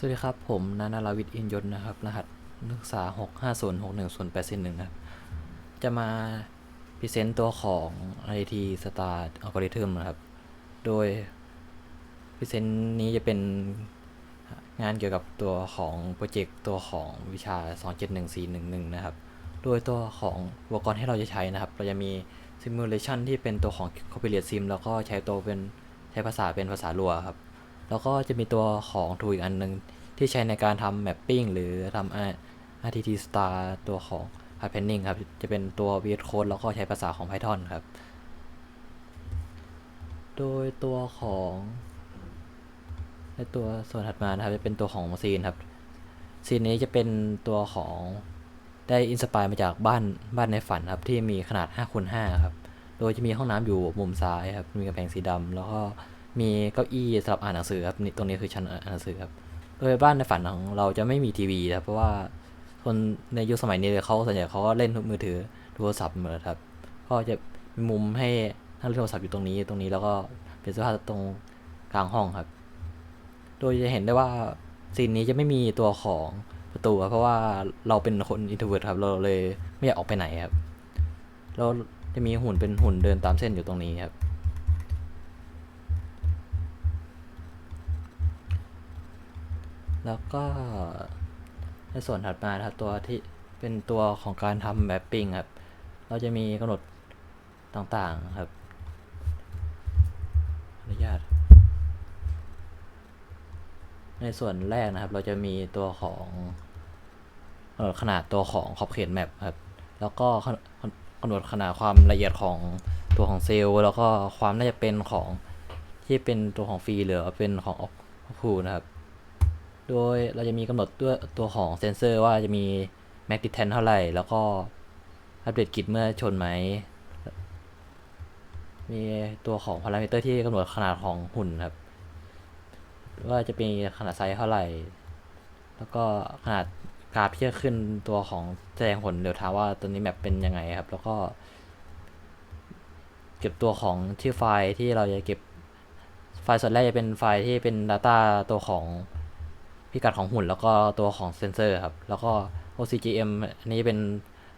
สวัสดีครับ ผมนานาราวิทย์อินยนนะครับ รหัสนักศึกษา 6 5 0 6 1 0 8 1ครับ จะมาพรีเซนต์ตัวของ IT Star Algorithm นะครับ โดยพรีเซนต์นี้จะเป็นงานเกี่ยวกับตัวของโปรเจกต์ตัวของวิชา 271411 นะครับ โดยตัวของอุปกรณ์ที่เราจะใช้นะครับ เราจะมี Simulation ที่เป็นตัวของ Copilot Sim แล้วก็ใช้ตัวเป็นใช้ภาษาเป็นภาษาลัวครับ แล้วก็จะมีตัวของทูอีกอันหนึ่งที่ใช้ในการทำ mapping หรือทำ RTT star ตัวของ hard panning ครับ จะเป็นตัว VS Code แล้วก็ใช้ภาษาของ Python ครับ โดยตัวของในตัวส่วนถัดมานะครับ จะเป็นตัวของซีนครับ ซีนนี้จะเป็นตัวของได้อินสปายมาจากบ้านบ้านในฝันครับ ที่มีขนาด5คูณ5ครับ โดยจะมีห้องน้ำอยู่มุมซ้ายครับ มีกำแพงสีดำแล้วก็ มีเก้าอี้สำหรับอ่านหนังสือครับนี่ตรงนี้คือชั้นอ่านหนังสือครับ โดยบ้านในฝันของเราจะไม่มีทีวีครับเพราะว่าคนในยุคสมัยนี้เขาส่วนใหญ่เขาก็เล่นมือถือโทรศัพท์หมดครับก็จะมีมุมให้นั่งเล่นโทรศัพท์อยู่ตรงนี้ตรงนี้แล้วก็เป็นสื้อผ้าตรงกลางห้องครับ โดยจะเห็นได้ว่าซีนนี้จะไม่มีตัวของประตูครับเพราะว่าเราเป็นคนอินโทรเวิร์ครับ เราเลยไม่อยากออกไปไหนครับ เราจะมีหุ่นเป็นหุ่นเดินตามเส้นอยู่ตรงนี้ครับ แล้วก็ในส่วนถัดมานะครับตัวที่เป็นตัวของการทำแมปปิ้งครับ เราจะมีกำหนดต่างๆครับอนุญาต ในส่วนแรกนะครับ เราจะมีตัวของกำหนดขนาดตัวของขอบเขตแมปครับ แล้วก็กำหนดขนาดความละเอียดของตัวของเซลล์ แล้วก็ความน่าจะเป็นของที่เป็นตัวของฟรีหรือเป็นของออฟคูนะครับ โดยเราจะมีกำหนดด้วยตัวของเซนเซอร์ว่าจะมี Max Distance เท่าไหร่ แล้วก็อัปเดตกิจเมื่อชนไหม มีตัวของพารามิเตอร์ที่กำหนดขนาดของหุ่นครับ ว่าจะเป็นขนาดไซส์เท่าไหร่ แล้วก็ขนาดกราฟที่จะขึ้นตัวของแสดงผลเดี๋ยวถามว่าตัวนี้แมปเป็นยังไงครับ แล้วก็ เก็บตัวของชื่อไฟล์ที่เราจะเก็บไฟล์ส่วนแรกจะเป็นไฟล์ที่เป็น Data ตัวของ พิกัดของหุ่นแล้วก็ตัวของเซนเซอร์ครับ แล้วก็ OCGM อันนี้เป็น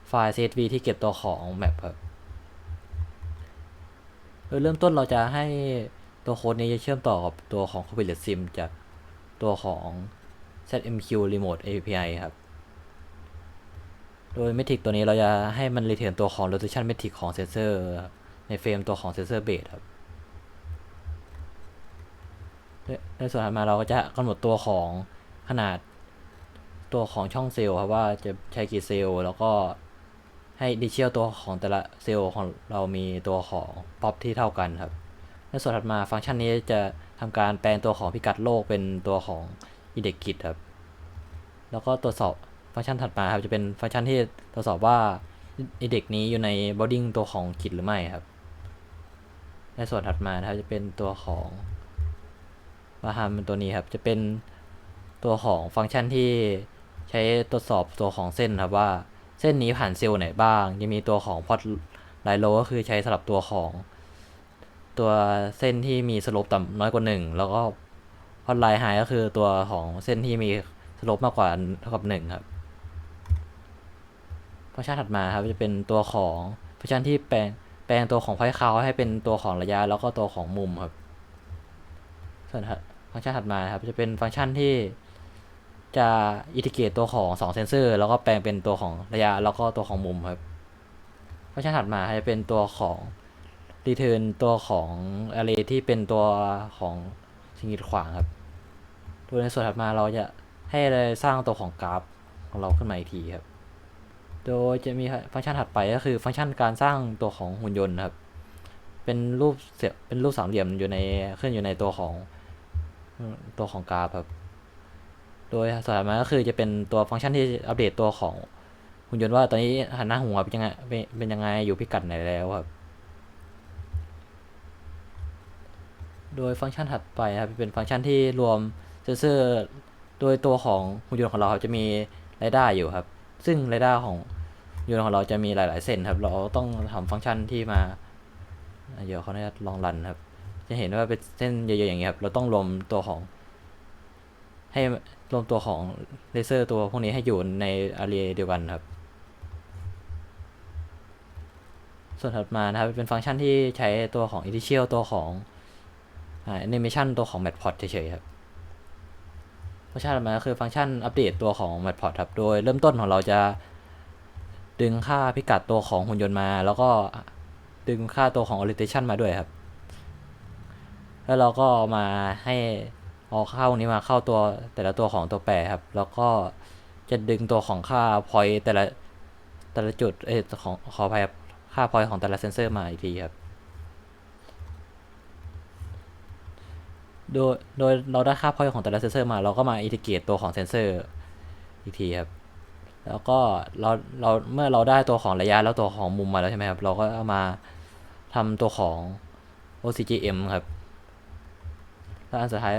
ไฟล์ CSV ที่เก็บตัวของแมปครับโดยเริ่มต้นเราจะให้ตัวโค้ดนี้เชื่อมต่อกับตัวของ Copilot Sim จากตัวของ ZMQ Remote API ครับ โดย metric ตัวนี้เราจะให้มัน return ตัวของ resolution metric ของเซนเซอร์ในเฟรมตัวของเซนเซอร์เบสครับในส่วนถัดมาเราก็จะกำหนดตัวของ ขนาดตัวของช่องเซลล์ครับว่าจะใช้กี่เซลล์ แล้วก็ให้ดิเชียลตัวของแต่ละเซลล์ของเรามีตัวของป๊อปที่เท่ากันครับ ในส่วนถัดมาฟังก์ชันนี้จะทำการแปลงตัวของพิกัดโลกเป็นตัวของอินเด็กกิจครับ แล้วก็ตรวจสอบฟังก์ชันถัดมาครับจะเป็นฟังก์ชันที่ตรวจสอบว่าอินเด็กนี้อยู่ในบอดดิ้งตัวของกิจหรือไม่ครับ ในส่วนถัดมานะครับจะเป็นตัวของมาทำตัวนี้ครับจะเป็น ตัวของฟังก์ชันที่ใช้ตรวจสอบตัวของเส้นครับว่าเส้นนี้ผ่านเซลล์ไหนบ้างยังมีตัวของพอตไลโลก็คือใช้สำหรับตัวของ ตัวเส้นที่มีสโลปต่ำน้อยกว่าหนึ่งแล้วก็พอตไลไฮก็คือตัวของเส้นที่มีสโลปมากกว่าเท่ากับหนึ่งครับฟังก์ชันถัดมาครับจะเป็นตัวของฟังก์ชันที่แปลงแปลงตัวของพอยต์คาวให้เป็นตัวของระยะแล้วก็ตัวของมุมครับส่วนฟังก์ชันถัดมาครับจะเป็นฟังก์ชันที่ จะอินทิเกรตตัวของ 2 เซนเซอร์ แล้วก็แปลงเป็นตัวของระยะ แล้วก็ตัวของมุมครับฟังก์ชันถัดมาจะเป็นตัวของ return ตัวของ array ที่เป็นตัวของสิ่งกีดขวางครับโดยในส่วนถัดมาเราจะให้สร้างตัวของกราฟของเราขึ้นมาอีกทีครับ โดยจะมีฟังก์ชันถัดไปก็คือฟังก์ชันการสร้างตัวของหุ่นยนต์ครับ เป็นรูปเสียเป็นรูปสามเหลี่ยมอยู่ในขึ้นอยู่ในตัวของตัวของกราฟครับ โดยส่วนถัดมาก็คือจะเป็นตัวฟังก์ชันที่อัปเดตตัวของหุ่นยนต์ว่าตอนนี้หันหน้าหัวเป็นยังไงเป็นยังไงอยู่พิกัดไหนแล้วครับ โดยฟังก์ชันถัดไปครับเป็นฟังก์ชันที่รวมเซนเซอร์ โดยตัวของหุ่นยนต์ของเราจะมีเรดาร์อยู่ครับ ซึ่งเรดาร์ของหุ่นยนต์ของเราจะมีหลาย ๆ เส้นครับ เราต้องทำฟังก์ชันที่มา เดี๋ยวเขาจะลองรันครับ จะเห็นว่าเป็นเส้นเยอะ ๆ อย่างเงี้ยครับ เราต้องรวมตัวของ ให้รวมตัวของเลเซอร์ตัวพวกนี้ให้อยู่ในอารีเดียวกันครับ ส่วนถัดมานะครับ เป็นฟังก์ชันที่ใช้ตัวของ initial ตัวของอ่า animation ตัวของ matplotlib เฉยๆครับฟังก์ชันถัดมาคือฟังก์ชันอัปเดตตัวของ matplotlib ครับ โดยเริ่มต้นของเราจะดึงค่าพิกัดตัวของหุ่นยนต์มา แล้วก็ดึงค่าตัวของ orientation มาด้วยครับ แล้วเราก็มาให้ เอาค่าวนี้มาเข้าตัวแต่ละตัวของตัวแปรครับ แล้วก็จะดึงตัวของค่า point แต่ละแต่ละจุดเอยของขออภัยครับค่า point ของแต่ละเซนเซอร์มาอีกทีครับ โดยโดยเราได้ค่า point ของแต่ละเซนเซอร์มาเราก็มาอินทิเกรตตัวของเซนเซอร์อีกทีครับ แล้วก็เราเราเมื่อเราได้ตัวของระยะแล้วตัวของมุมมาแล้วใช่ไหมครับ เราก็เอามาทำตัวของ OCGM ครับ แล้วอันสุดท้าย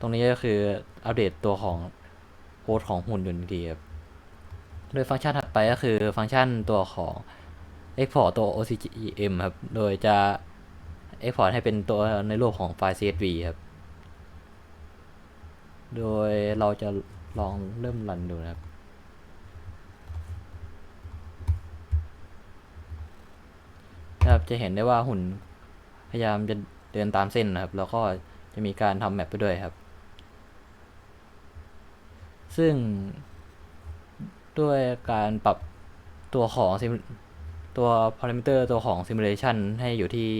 ตรงนี้ก็คืออัปเดตตัวของโค้ดของหุ่นยนต์อีกทีครับโดยฟังก์ชันถัดไปก็คือฟังก์ชันตัวของ export ตัว OCGM ครับ โดยจะ export ให้เป็นตัวในรูปของไฟล์ CSV ครับ โดยเราจะลองเริ่มรันดูนะครับนะครับ จะเห็นได้ว่าหุ่นพยายามจะเดินตามเส้นนะครับ แล้วก็จะมีการทำแมปไปด้วยครับ ซึ่งด้วยการปรับตัวของตัวพารามิเตอร์ตัวของ simulation ให้อยู่ที่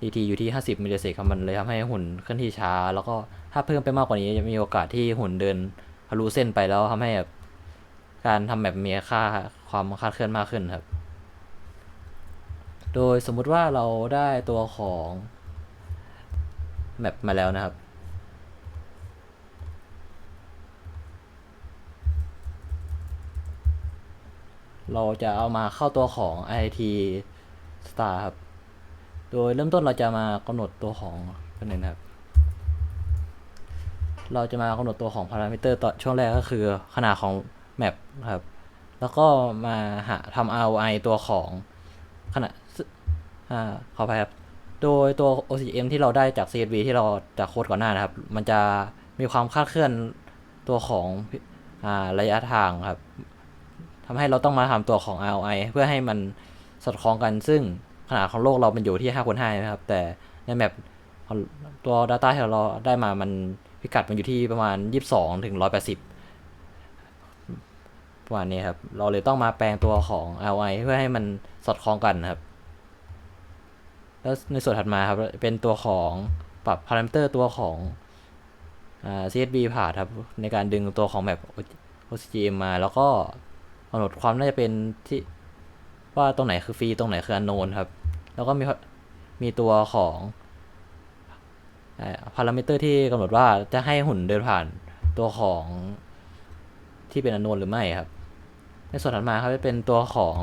dt อยู่ที่ 50มิลลิเซกครับมันเลยทำให้หุ่นเคลื่อนที่ช้า แล้วก็ถ้าเพิ่มไปมากกว่านี้จะมีโอกาสที่หุ่นเดินทะลุเส้นไปแล้วทำให้แบบการทำแบบมีค่าความคาดเคลื่อนมากขึ้นครับ โดยสมมุติว่าเราได้ตัวของแมปมาแล้วนะครับ เราจะเอามาเข้าตัวของ IT Star ครับ โดยเริ่มต้นเราจะมากำหนดตัวของเป็นงนะครับ เราจะมากำหนดตัวของพารามิเตอร์ต่อช่วงแรกก็คือขนาดของแมปครับ แล้วก็มาหาทำ ROI ตัวของขนาดอ่าขออภัยครับ โดยตัว OCM ที่เราได้จาก CSV ที่เราจากโค้ดก่อนหน้านะครับ มันจะมีความคลาดเคลื่อนตัวของอ่าระยะทางครับ ทำให้เราต้องมาทำตัวของ ROI เพื่อให้มันสอดคล้องกันซึ่งขนาดของโลกเรามันอยู่ที่5คูณ5นะครับ แต่ในแมปตัว Data ที่เราได้มามันพิกัดมันอยู่ที่ประมาณ 22 ถึง 180ประมาณนี้ครับ เราเลยต้องมาแปลงตัวของ ROI เพื่อให้มันสอดคล้องกันครับ แล้วในส่วนถัดมาครับ เป็นตัวของปรับพารามิเตอร์ตัวของอ CSV ผ่าครับ ในการดึงตัวของแมป OCGM มาแล้วก็ กำหนดความน่าจะเป็นที่ว่าตรงไหนคือฟรีตรงไหนคืออันโนนครับ แล้วก็มีมีตัวของพารามิเตอร์ที่กำหนดว่าจะให้หุ่นเดินผ่านตัวของที่เป็นอันโนนหรือไม่ครับ ในส่วนถัดมาครับจะเป็นตัวของ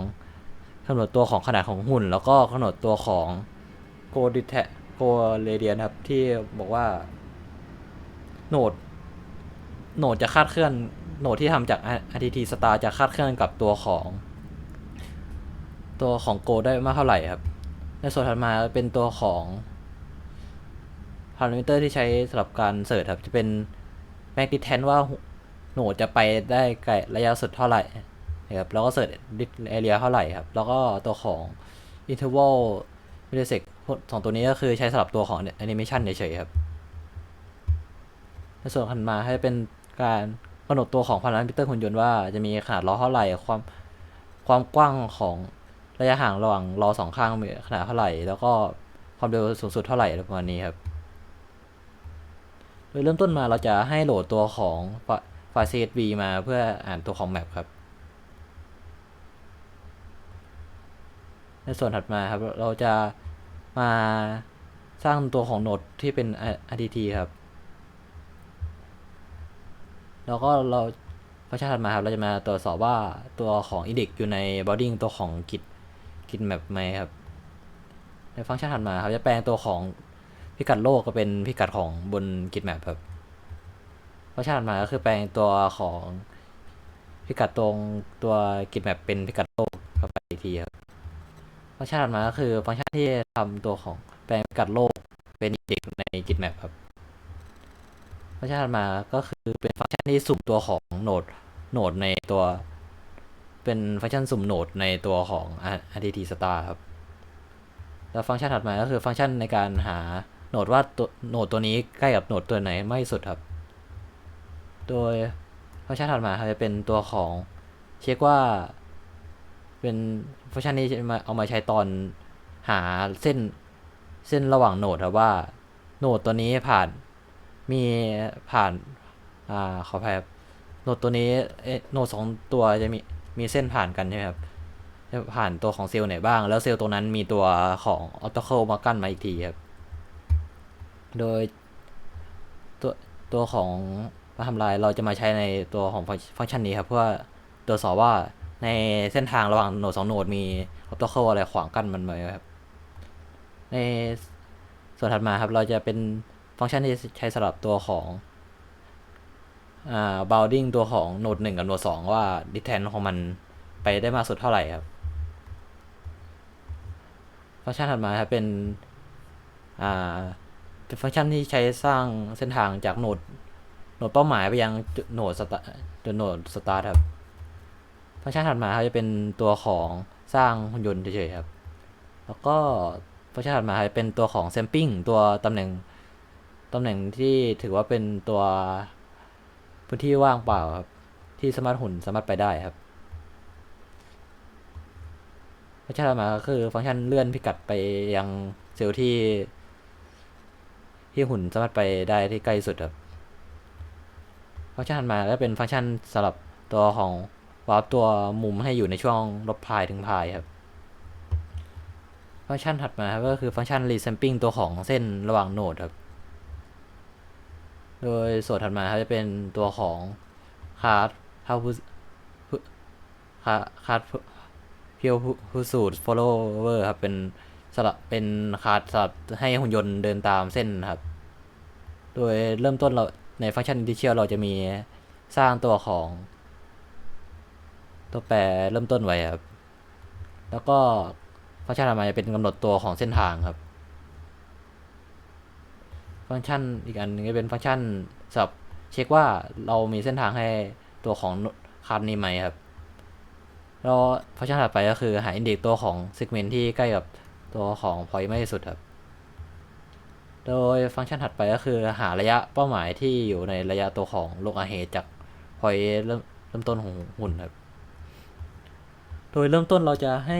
กำหนดตัวของขนาดของหุ่น แล้วก็กำหนดตัวของ go detect go radian ครับที่บอกว่าโหนดโหนดจะคาดเคลื่อน โหนดที่ทำจาก RTT star จะคาดเคลื่อนกับตัวของ ตัวของ go ได้มากเท่าไหร่ครับ ในส่วนถัดมาเป็นตัวของพารามิเตอร์ที่ใช้สำหรับการเสิร์ชครับ จะเป็น mag distance ว่าโหนดจะไปได้ไกลระยะสุดเท่าไหร่นะครับแล้วก็เสิร์ช area เท่าไหร่ครับ แล้วก็ตัวของ interval millisec สองตัวนี้ก็คือใช้สำหรับตัวของ animation เฉยๆครับ ในส่วนถัดมาให้เป็นการ กำหนดตัวของพารามิเตอร์หุ่นยนต์ว่าจะมีขนาดล้อเท่าไหร่ความความกว้างของระยะห่างระหว่างล้อสองข้างมีขนาดเท่าไหร่ แล้วก็ความเร็วสูงสุดเท่าไหร่ประมาณนี้ครับ โดยเริ่มต้นมาเราจะให้โหลดตัวของไฟล์ CSV มาเพื่ออ่านตัวของแมปครับ ในส่วนถัดมาครับเราจะมาสร้างตัวของโนดที่เป็น RTT ครับ แล้วก็เราฟังชันถัดมาครับเราจะมาตรวจสอบว่าตัวของ index อยู่ใน bounding ตัวของ git git map ไหมครับ ในฟังก์ชันถัดมาครับจะแปลงตัวของพิกัดโลกก็เป็นพิกัดของบน git map ครับฟังก์ชันถัดมาก็คือแปลงตัวของพิกัดตรงตัว git map เป็นพิกัดโลกเข้าไปอีกทีครับฟังก์ชันถัดมาก็คือฟังก์ชันที่ทำตัวของแปลงพิกัดโลกเป็น index ใน git map ครับ ฟังก์ชันถัดมาก็คือเป็นฟังก์ชันที่สุ่มตัวของโหนดโหนดในตัว เป็นฟังก์ชันสุ่มโหนดในตัวของ RTT star ครับแล้วฟังก์ชันถัดมาก็คือฟังก์ชันในการหาโหนดว่าตัวโหนดตัวนี้ใกล้กับโหนดตัวไหนไม่สุดครับ โดยฟังก์ชันถัดมาจะเป็นตัวของเช็คว่า เป็นฟังก์ชันนี้จะมาเอามาใช้ตอนหาเส้นเส้นระหว่างโหนดครับว่าโหนดตัวนี้ผ่าน มีผ่านอ่าขออภัยครับโหนดตัวนี้เอ๊ะโหนดสองตัวจะมีมีเส้นผ่านกันใช่ไหมครับจะผ่านตัวของเซลล์ไหนบ้าง แล้วเซลล์ตรงนั้นมีตัวของออโตเคิลมากั้นมาอีกทีครับ โดยตัวตัวของมาทำลายเราจะมาใช้ในตัวของฟังก์ชันนี้ครับ เพื่อตรวจสอบว่าในเส้นทางระหว่างโหนดสองโหนดมีออโตเคิลอะไรขวางกั้นมันไหมครับ ในส่วนถัดมาครับเราจะเป็น ฟังก์ชันที่ใช้สำหรับตัวของอ่า bounding ตัวของโหนดหนึ่งกับโหนดสองว่า distance ของมันไปได้มากสุดเท่าไหร่ครับ ฟังก์ชันถัดมาครับเป็นอ่าเป็นฟังก์ชันที่ใช้สร้างเส้นทางจากโหนดโหนดเป้าหมายไปยังโหนดสตาร์จุดโหนดสตาร์ทครับ ฟังก์ชันถัดมาครับจะเป็นตัวของสร้างหุ่นยนต์เฉยๆครับ แล้วก็ฟังก์ชันถัดมาจะเป็นตัวของ sampling ตัวตำแหน่ง ตำแหน่งที่ถือว่าเป็นตัวพื้นที่ว่างเปล่าครับ ที่สามารถหุ่นสามารถไปได้ครับฟังก์ชันถัดมาก็คือฟังก์ชันเลื่อนพิกัดไปยังเซลล์ที่ ที่หุ่นสามารถไปได้ที่ใกล้สุดครับฟังก์ชันถัดมาก็เป็นฟังก์ชันสำหรับตัวของวาร์ปตัวมุมให้อยู่ในช่วงลบพายถึงพายครับ ฟังก์ชันถัดมาครับก็คือฟังก์ชัน resampling ตัวของเส้นระหว่างโนดครับ โดยส่วนถัดมาครับจะเป็นตัวของ card how card card เพียวผู้สูตร follower ครับ เป็นสลับเป็นคาร์ดสำหรับให้หุ่นยนต์เดินตามเส้นครับ โดยเริ่มต้นเราในฟังก์ชัน initial เราจะมีสร้างตัวของ ตัวแปรเริ่มต้นไว้ครับ แล้วก็ฟังก์ชันถัดมาจะเป็นกำหนดตัวของเส้นทางครับ ฟังก์ชันอีกอันนึงจะเป็นฟังก์ชันสำหรับเช็คว่าเรามีเส้นทางให้ตัวของคาร์ดนี้ไหมครับแล้วฟังก์ชันถัดไปก็คือหาอินเด็กตัวของ segment ที่ใกล้กับตัวของ point มากที่สุดครับ โดยฟังก์ชันถัดไปก็คือหาระยะเป้าหมายที่อยู่ในระยะตัวของโลกอาเหตจาก point เริ่มเริ่มต้นของหุ่นครับ โดยเริ่มต้นเราจะให้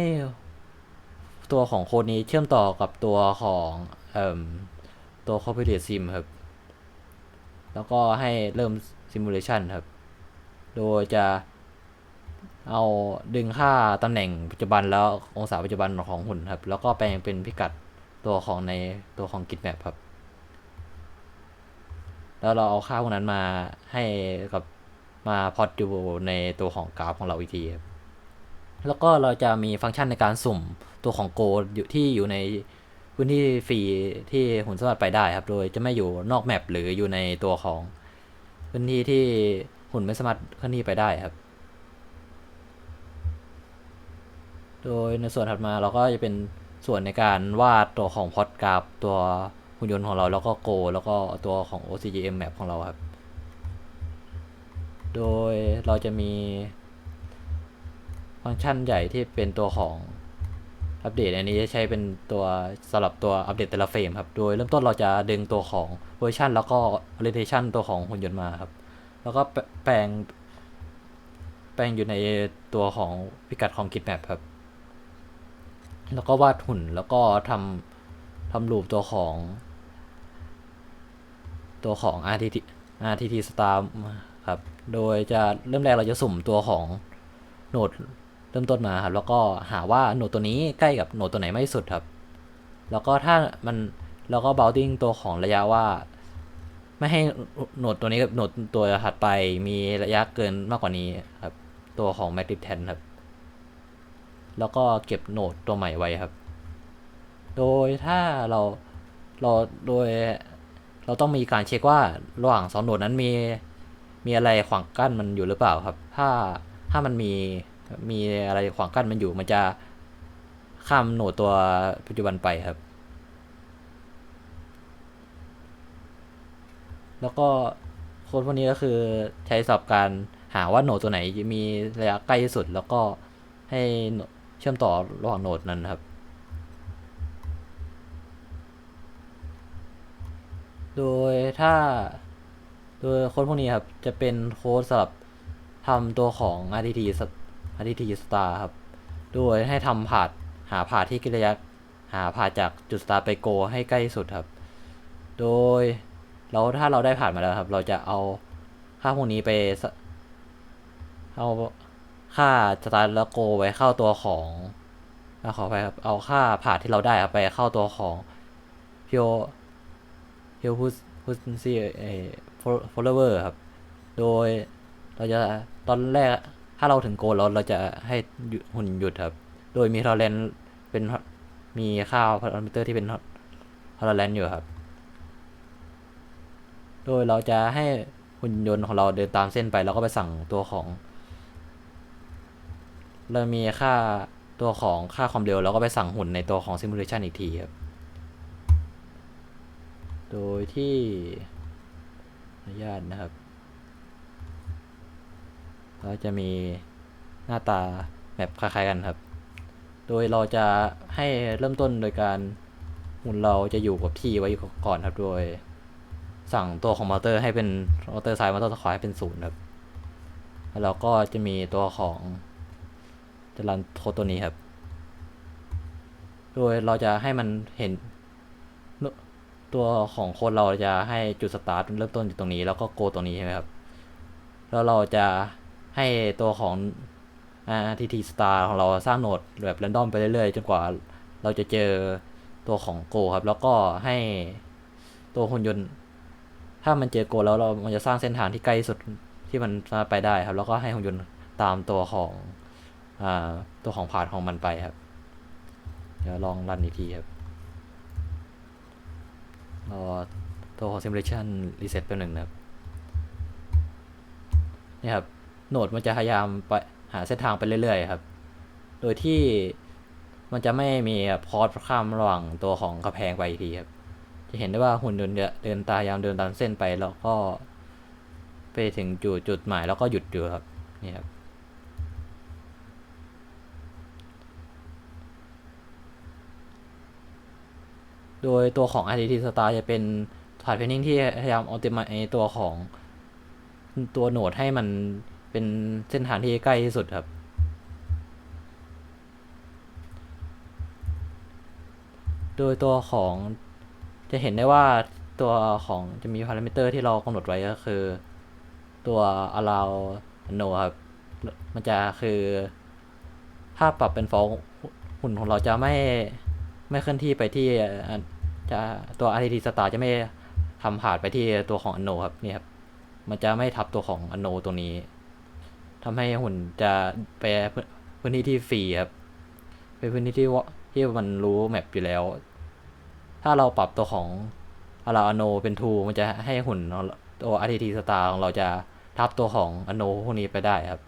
ตัวของโคดนี้เชื่อมต่อกับตัวของเอ่ม ตัว Computer Sim ครับ แล้วก็ให้เริ่ม Simulation ครับ โดยจะเอาดึงค่าตำแหน่งปัจจุบันแล้วองศาปัจจุบันของหุ่นครับ แล้วก็แปลงเป็นพิกัดตัวของในตัวของ Git Map ครับ แล้วเราเอาค่าพวกนั้นมาให้กับมาพอดดูในตัวของกราฟของเราอีกทีครับ แล้วก็เราจะมีฟังก์ชันในการสุ่มตัวของโกอยู่ที่อยู่ใน พื้นที่ฟรีที่หุ่นสามารถไปได้ครับ โดยจะไม่อยู่นอกแมปหรืออยู่ในตัวของพื้นที่ที่หุ่นไม่สามารถเคลื่อนที่ไปได้ครับ โดยในส่วนถัดมาเราก็จะเป็นส่วนในการวาดตัวของพอดกราฟตัวหุ่นยนต์ของเราแล้วก็โก แล้วก็ตัวของ OCGM map ของเราครับ โดยเราจะมีฟังก์ชันใหญ่ที่เป็นตัวของ อัปเดตอันนี้จะใช้เป็นตัวสำหรับตัวอัปเดตแต่ละเฟรมครับ โดยเริ่มต้นเราจะดึงตัวของเวอร์ชันแล้วก็ orientation ตัวของหุ่นยนต์มาครับ แล้วก็แปลง แปลงอยู่ในตัวของพิกัดของ Git Map ครับ แล้วก็วาดหุ่นแล้วก็ทำทำรูปตัวของ ตัวของ RTT RTT star ครับ โดยจะเริ่มแรกเราจะสุ่มตัวของโหนด เริ่มต้นมาครับ แล้วก็หาว่าโหนดตัวนี้ใกล้กับโหนดตัวไหนมากที่สุดครับ แล้วก็ถ้ามันแล้วก็ bounding ตัวของระยะว่า ไม่ให้โหนดตัวนี้กับโหนดตัวถัดไปมีระยะเกินมากกว่านี้ครับ ตัวของ matrix 10ครับ แล้วก็เก็บโหนดตัวใหม่ไว้ครับ โดยถ้าเราเราโดยเราต้องมีการเช็คว่าระหว่างสองโหนดนั้นมีมีอะไรขวางกั้นมันอยู่หรือเปล่าครับ ถ้าถ้ามันมี มีอะไรขวางกั้นมันอยู่ มันจะข้ามโหนดตัวปัจจุบันไปครับ แล้วก็โค้ดพวกนี้ก็คือใช้สำหรับการหาว่าโหนดตัวไหนมีระยะใกล้ที่สุด แล้วก็ให้เชื่อมต่อระหว่างโหนดนั้นครับ โดยถ้าโดยโค้ดพวกนี้ครับ จะเป็นโค้ดสำหรับทำตัวของ RTT ส RTT Star ครับ โดยให้ทำผาดหาผาดที่ระยะหาผาดจากจุด Star ไปโกให้ใกล้สุดครับ โดยแล้วถ้าเราได้ผ่านมาแล้วครับ เราจะเอาค่าพวกนี้ไปเอาค่าสตาร์แล้วโกไว้เข้าตัวของอะขอไปครับ เอาค่าผานที่เราได้ครับไปเข้าตัวของพิโอพิโอพุสพุสซีเอฟอลเลอร์ครับ โดยเราจะตอนแรก ถ้าเราถึงโกแล้วเราจะให้หุ่นหยุดครับ โดยมีทอร์เรนเป็นมีค่าพารามิเตอร์ที่เป็นทอร์เรนอยู่ครับ โดยเราจะให้หุ่นยนต์ของเราเดินตามเส้นไปแล้วก็ไปสั่งตัวของ เรามีค่าตัวของค่าความเร็วแล้วก็ไปสั่งหุ่นในตัวของซิมูเลชันอีกทีครับ โดยที่อนุญาตนะครับ เราจะมีหน้าตาแบบคล้ายๆกันครับ โดยเราจะให้เริ่มต้นโดยการหุ่นเราจะอยู่กับที่ไว้ก่อนครับ โดย สั่งตัวของมอเตอร์ให้เป็นมอเตอร์ซ้ายมอเตอร์ขวาให้เป็นศูนย์ครับ แล้วเราก็จะมีตัวของจะรันโคตัวนี้ครับ โดยเราจะให้มันเห็นตัวของโค้ดเราจะให้จุดสตาร์ทเริ่มต้นอยู่ตรงนี้ แล้วก็โกตรงนี้ใช่ไหมครับ แล้วเราจะ ให้ตัวของ RTT star ของเราสร้างโหนดแบบแรนดอมไปเรื่อยๆ จนกว่าเราจะเจอตัวของโกครับ แล้วก็ให้ตัวหุ่นยนต์ ถ้ามันเจอโกแล้วเรา มันจะสร้างเส้นทางที่ใกล้สุดที่มันสามารถไปได้ครับ แล้วก็ให้หุ่นยนต์ตามตัวของอ่าตัวของพาร์ทของมันไปครับ เดี๋ยวลองรันอีกทีครับรอตัวของ simulation reset แป๊บหนึ่งนะครับนี่ครับ โหนดมันจะพยายามไปหาเส้นทางไปเรื่อย ๆ ครับ โดยที่มันจะไม่มีพอสข้ามระหว่างตัวของกระแพงไปอีกทีครับ จะเห็นได้ว่าหุ่นยนต์เนี่ยเดินตายามเดินตามเส้นไปแล้วก็ ไปถึงจุดจุดหมายแล้วก็หยุดอยู่ครับนี่ครับโดยตัวของ RTT Star จะเป็นถาดเพนนิ่งที่พยายามอ p ติม z e ตัวของตัวโหนดให้มัน เป็นเส้นทางที่ใกล้ที่สุดครับ โดยตัวของจะเห็นได้ว่าตัวของจะมีพารามิเตอร์ที่เรากำหนดไว้ก็คือ ตัว allow no ครับ มันจะคือ ถ้าปรับเป็นฟอลหุ่นของเราจะไม่ไม่เคลื่อนที่ไปที่จะตัว RTT star จะไม่ทำผ่านไปที่ตัวของ anno ครับนี่ครับ มันจะไม่ทับตัวของ anno ตรงนี้ ทำให้หุ่นจะไปพื้นที่ที่ฟรีครับเป็นพื้นที่ที่ที่มันรู้แมปอยู่แล้ว ถ้าเราปรับตัวของอาราอโนเป็นทูมันจะให้หุ่นตัว RTT star ของเราจะทับตัวของอโนพวกนี้ไปได้ครับ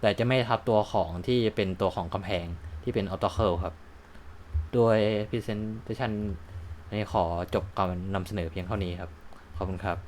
แต่จะไม่ทับตัวของที่เป็นตัวของกำแพงที่เป็นออโตเคิลครับ โดย Presentation นี้ขอจบการนำเสนอเพียงเท่านี้ครับ ขอบคุณครับ